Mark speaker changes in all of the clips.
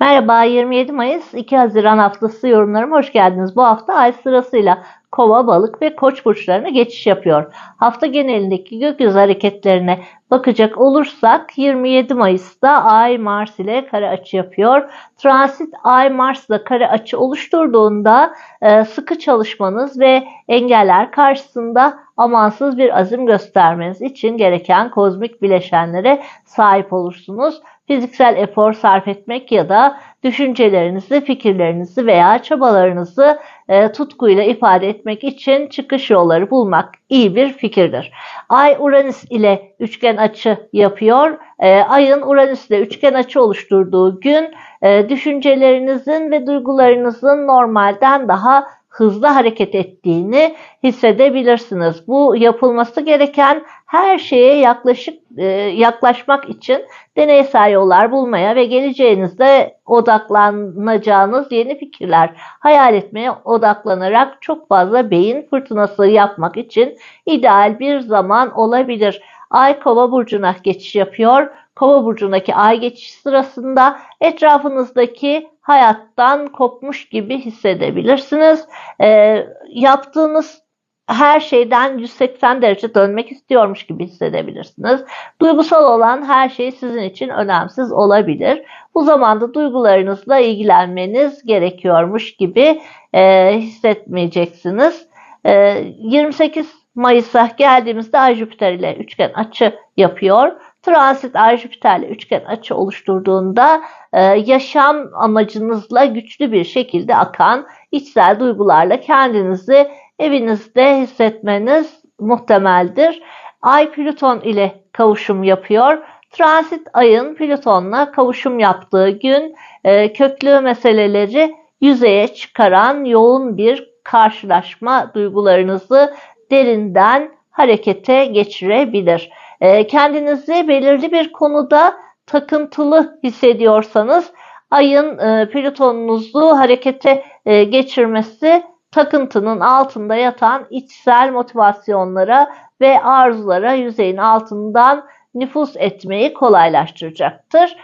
Speaker 1: Merhaba 27 Mayıs 2 Haziran haftası yorumlarıma hoş geldiniz. Bu hafta ay sırasıyla Kova, Balık ve Koç burçlarına geçiş yapıyor. Hafta genelindeki gökyüzü hareketlerine bakacak olursak 27 Mayıs'ta Ay Mars ile kare açı yapıyor. Transit Ay Mars'la kare açı oluşturduğunda e, sıkı çalışmanız ve engeller karşısında amansız bir azim göstermeniz için gereken kozmik bileşenlere sahip olursunuz fiziksel efor sarf etmek ya da düşüncelerinizi, fikirlerinizi veya çabalarınızı e, tutkuyla ifade etmek için çıkış yolları bulmak iyi bir fikirdir. Ay Uranüs ile üçgen açı yapıyor. E, ayın Uranüs ile üçgen açı oluşturduğu gün e, düşüncelerinizin ve duygularınızın normalden daha hızlı hareket ettiğini hissedebilirsiniz. Bu yapılması gereken her şeye yaklaşık e, yaklaşmak için deneysel yollar bulmaya ve geleceğinizde odaklanacağınız yeni fikirler hayal etmeye odaklanarak çok fazla beyin fırtınası yapmak için ideal bir zaman olabilir. Ay Kova burcuna geçiş yapıyor. Kova burcundaki ay geçiş sırasında etrafınızdaki hayattan kopmuş gibi hissedebilirsiniz. E, yaptığınız her şeyden 180 derece dönmek istiyormuş gibi hissedebilirsiniz. Duygusal olan her şey sizin için önemsiz olabilir. Bu zamanda duygularınızla ilgilenmeniz gerekiyormuş gibi e, hissetmeyeceksiniz. E, 28 Mayıs'a geldiğimizde Ay Jüpiter ile üçgen açı yapıyor. Transit Ay Jüpiter ile üçgen açı oluşturduğunda e, yaşam amacınızla güçlü bir şekilde akan içsel duygularla kendinizi evinizde hissetmeniz muhtemeldir. Ay Plüton ile kavuşum yapıyor. Transit ayın Plüton'la kavuşum yaptığı gün e, köklü meseleleri yüzeye çıkaran yoğun bir karşılaşma duygularınızı derinden harekete geçirebilir. E, kendinizi belirli bir konuda takıntılı hissediyorsanız ayın e, Plütonunuzu harekete e, geçirmesi takıntının altında yatan içsel motivasyonlara ve arzulara yüzeyin altından nüfus etmeyi kolaylaştıracaktır.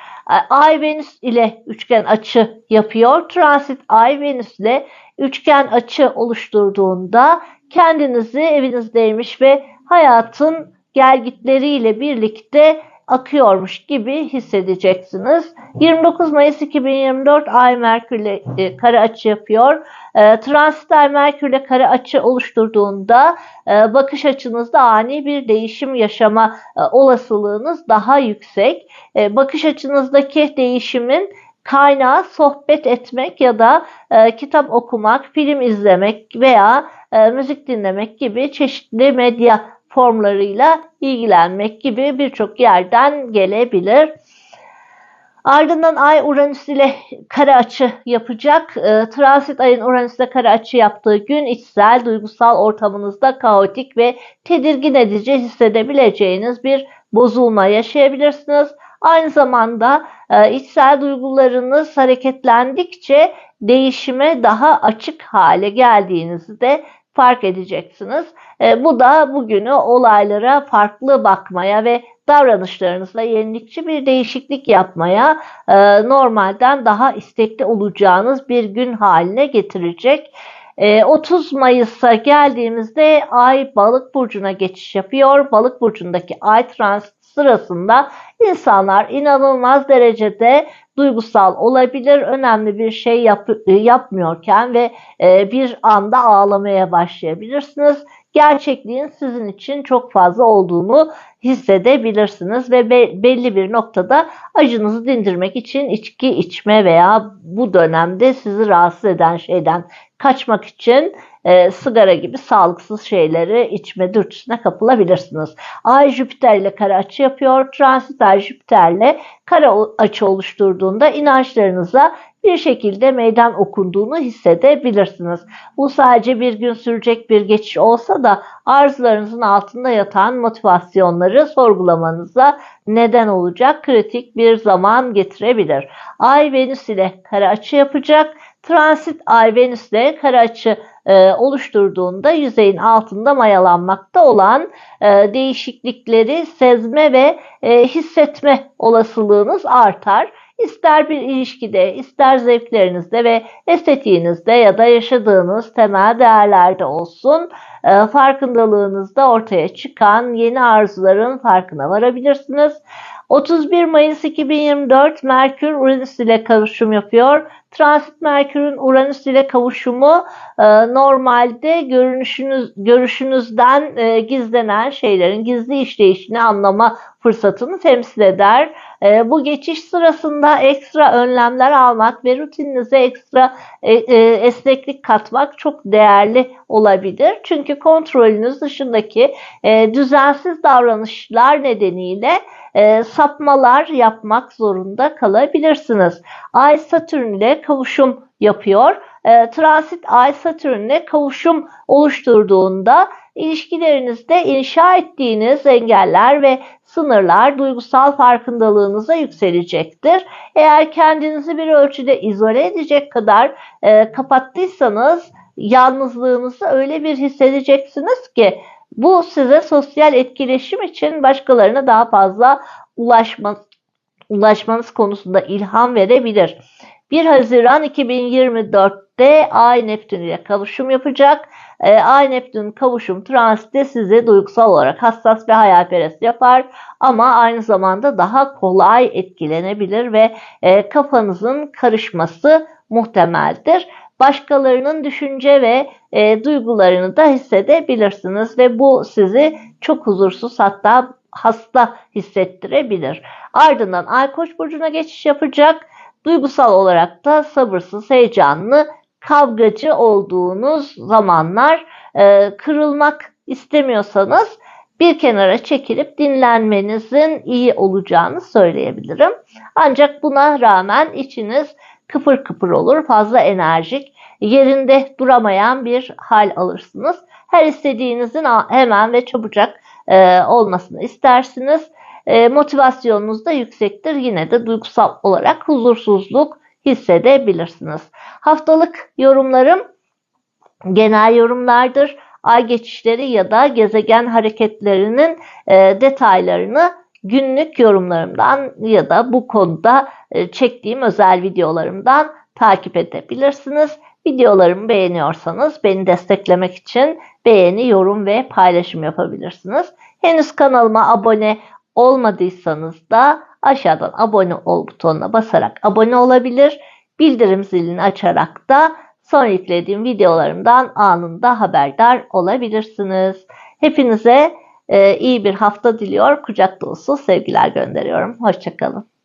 Speaker 1: Ay Venüs ile üçgen açı yapıyor. Transit Ay Venüs ile üçgen açı oluşturduğunda kendinizi evinizdeymiş ve hayatın gelgitleriyle birlikte akıyormuş gibi hissedeceksiniz. 29 Mayıs 2024 Ay Merkür ile e, kare açı yapıyor. E, transit Ay Merkür ile kare açı oluşturduğunda e, bakış açınızda ani bir değişim yaşama e, olasılığınız daha yüksek. E, bakış açınızdaki değişimin kaynağı sohbet etmek ya da e, kitap okumak, film izlemek veya e, müzik dinlemek gibi çeşitli medya formlarıyla ilgilenmek gibi birçok yerden gelebilir. Ardından Ay Uranüs ile kare açı yapacak. E, transit ayın Uranüs ile kare açı yaptığı gün içsel, duygusal ortamınızda kaotik ve tedirgin edici hissedebileceğiniz bir bozulma yaşayabilirsiniz. Aynı zamanda e, içsel duygularınız hareketlendikçe değişime daha açık hale geldiğinizi de fark edeceksiniz. E, bu da bugünü olaylara farklı bakmaya ve davranışlarınızla yenilikçi bir değişiklik yapmaya e, normalden daha istekli olacağınız bir gün haline getirecek. 30 e, Mayıs'a geldiğimizde Ay Balık burcuna geçiş yapıyor. Balık burcundaki Ay transit sırasında insanlar inanılmaz derecede duygusal olabilir. Önemli bir şey yap, yapmıyorken ve e, bir anda ağlamaya başlayabilirsiniz. Gerçekliğin sizin için çok fazla olduğunu hissedebilirsiniz ve be, belli bir noktada acınızı dindirmek için içki içme veya bu dönemde sizi rahatsız eden şeyden kaçmak için e, sigara gibi sağlıksız şeyleri içme dürtüsüne kapılabilirsiniz. Ay Jüpiter ile kare açı yapıyor. Transit Ay Jüpiter ile kare açı oluşturduğunda inançlarınıza bir şekilde meydan okunduğunu hissedebilirsiniz. Bu sadece bir gün sürecek bir geçiş olsa da arzularınızın altında yatan motivasyonları sorgulamanıza neden olacak kritik bir zaman getirebilir. Ay Venüs ile kare açı yapacak. Transit Ay Venüs ile kare açı e, oluşturduğunda yüzeyin altında mayalanmakta olan e, değişiklikleri sezme ve e, hissetme olasılığınız artar. ister bir ilişkide, ister zevklerinizde ve estetiğinizde ya da yaşadığınız temel değerlerde olsun e, farkındalığınızda ortaya çıkan yeni arzuların farkına varabilirsiniz. 31 Mayıs 2024 Merkür Uranüs ile kavuşum yapıyor. Transit Merkür'ün Uranüs ile kavuşumu e, normalde görünüşünüz, görüşünüzden e, gizlenen şeylerin gizli işleyişini anlama fırsatını temsil eder. E, bu geçiş sırasında ekstra önlemler almak ve rutininize ekstra esneklik katmak çok değerli olabilir. Çünkü kontrolünüz dışındaki düzensiz davranışlar nedeniyle e, sapmalar yapmak zorunda kalabilirsiniz. Ay Satürn ile kavuşum yapıyor. E, transit Ay Satürn ile kavuşum oluşturduğunda ilişkilerinizde inşa ettiğiniz engeller ve sınırlar duygusal farkındalığınıza yükselecektir. Eğer kendinizi bir ölçüde izole edecek kadar e, kapattıysanız yalnızlığınızı öyle bir hissedeceksiniz ki bu size sosyal etkileşim için başkalarına daha fazla ulaşma, ulaşmanız konusunda ilham verebilir. 1 Haziran 2024'te Ay Neptün ile kavuşum yapacak. E, Ay Neptün kavuşum transite sizi duygusal olarak hassas ve hayalperest yapar ama aynı zamanda daha kolay etkilenebilir ve e, kafanızın karışması muhtemeldir başkalarının düşünce ve e, duygularını da hissedebilirsiniz ve bu sizi çok huzursuz hatta hasta hissettirebilir. Ardından Ay Koç burcuna geçiş yapacak. Duygusal olarak da sabırsız, heyecanlı, kavgacı olduğunuz zamanlar e, kırılmak istemiyorsanız bir kenara çekilip dinlenmenizin iyi olacağını söyleyebilirim. Ancak buna rağmen içiniz kıpır kıpır olur, fazla enerjik, yerinde duramayan bir hal alırsınız. Her istediğinizin hemen ve çabucak e, olmasını istersiniz. E, motivasyonunuz da yüksektir. Yine de duygusal olarak huzursuzluk hissedebilirsiniz. Haftalık yorumlarım genel yorumlardır. Ay geçişleri ya da gezegen hareketlerinin e, detaylarını günlük yorumlarımdan ya da bu konuda e, çektiğim özel videolarımdan takip edebilirsiniz. Videolarımı beğeniyorsanız beni desteklemek için beğeni, yorum ve paylaşım yapabilirsiniz. Henüz kanalıma abone olmadıysanız da aşağıdan abone ol butonuna basarak abone olabilir. Bildirim zilini açarak da son yüklediğim videolarımdan anında haberdar olabilirsiniz. Hepinize e, iyi bir hafta diliyor. Kucak dolusu sevgiler gönderiyorum. Hoşçakalın.